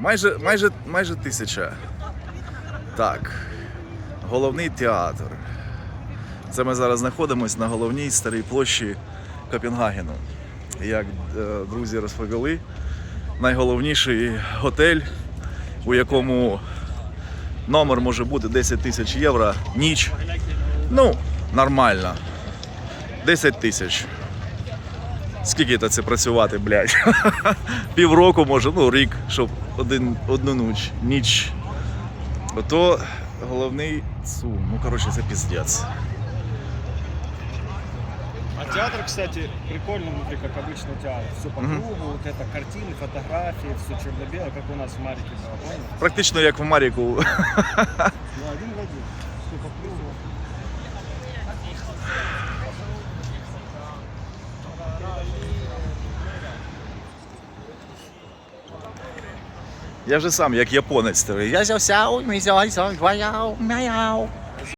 Майже, майже, майже тисяча. Так. Головний театр. Це ми зараз знаходимося на головній старій площі Копенгагену. Як е, друзі розповіли, найголовніший готель, у якому номер може бути 10 тисяч євро ніч. Ну, нормально. 10 тисяч. Скільки то це працювати, блядь? Півроку може, ну рік, щоб один, одну ніч. ніч. Ото головний сум. Ну, коротше, це піздець. А театр, кстати, прикольный внутри, как обычный театр. Все по Мгм. кругу, вот это картины, фотографии, все черно-белое, как у нас в Марике было, понял? Практично як в Маріку. Ну, один в один. Все по кругу. Я вже сам як японець. Я зяй, зяй, мяяу.